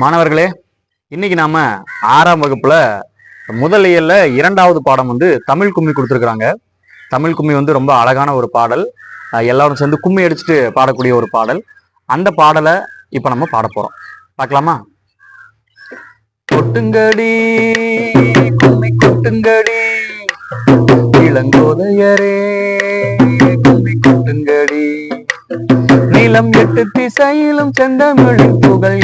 மாணவர்களே இன்னைக்கு நாம ஆறாம் வகுப்புல முதல் இயல்ல இரண்டாவது பாடம் வந்து தமிழ் கும்மி கொடுத்துருக்குறாங்க. தமிழ் கும்மி வந்து ரொம்ப அழகான ஒரு பாடல். எல்லாரும் சேர்ந்து கும்மி அடிச்சுட்டு பாடக்கூடிய ஒரு பாடல். அந்த பாடலை இப்ப நம்ம பாட போறோம். பார்க்கலாமா? கொட்டுங்கடி கும்மி கொட்டுங்கடி இளங்கோதையரே கும்மி கொட்டுங்கடி. நிலம் எட்டு திசையிலும் செந்தமிழின் புகழ்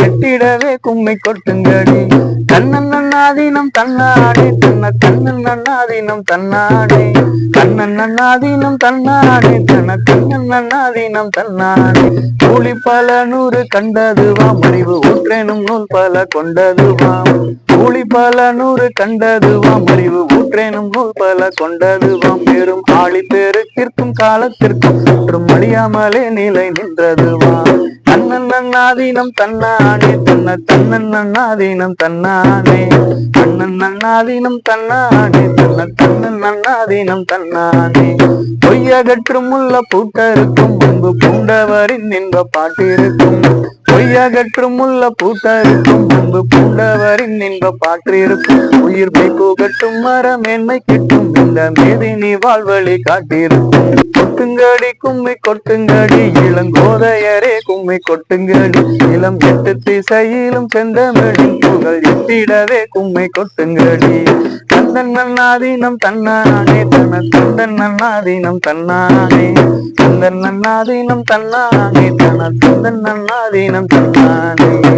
கும்மை கொட்டுங்கடி. கண்ணன் நன்னாதீனம் தன்னாடி தன்ன கண்ணன் நன்னாதீனம் தன்னாடி. கண்ணன் நன்னாதீனம் தன்னாடி தன்ன கண்ணன் நன்னாதீனம் தன்னாடி. கூலி பல நூறு கண்டதுவாம் அறிவு ஊற்றேனும் நூல் பல கொண்டதுவாம். கூலி பல நூறு கண்டதுவாம் அறிவு ஊற்றேனும் நூல் பல கொண்டதுவாம். பெரும் ஆளி பேருக்கிற்கும் காலத்திற்கும் மற்றும் அழியாமலே நிலை நின்றதுவாம். தன்னன் நன்னாதீனம் தன்னானே தன்ன தன்னன். தன்னானே தன்னன் தன்னானே தன்ன தன்னன் அண்ணாதீனம் தன்னானே. பொய்யகற்றும் உள்ள பூட்டருக்கும் முன்பு பூண்டவரின் இன்ப பாட்டிருக்கும். பொய்யகற்றும் உள்ள பூட்டருக்கும் முன்பு பூண்டவரின் இன்ப பாற்றிருக்கும். உயிர் மெய் புகட்டும் மரமேன்மை கிட்டும் இந்த மேதினி வாழ்வழி காட்டியிருக்கும் கொட்டுங்கடி கும்மி கொட்டுங்கடி இளங்கோதையரே கும்மி கொட்டுங்கடி. இளம் எட்டு திசையிலும் செந்தமிழி புகழ் எட்டிடவே கும்மி கொட்டுங்கடி. தந்தன் நன்னாதீனம் தன்னானே தன தந்தன் நன்னாதீனம் தன்னானே. தந்தன் நன்னாதீனம் தன்னானே தன தந்தன் நன்னாதீனம் தன்னானே.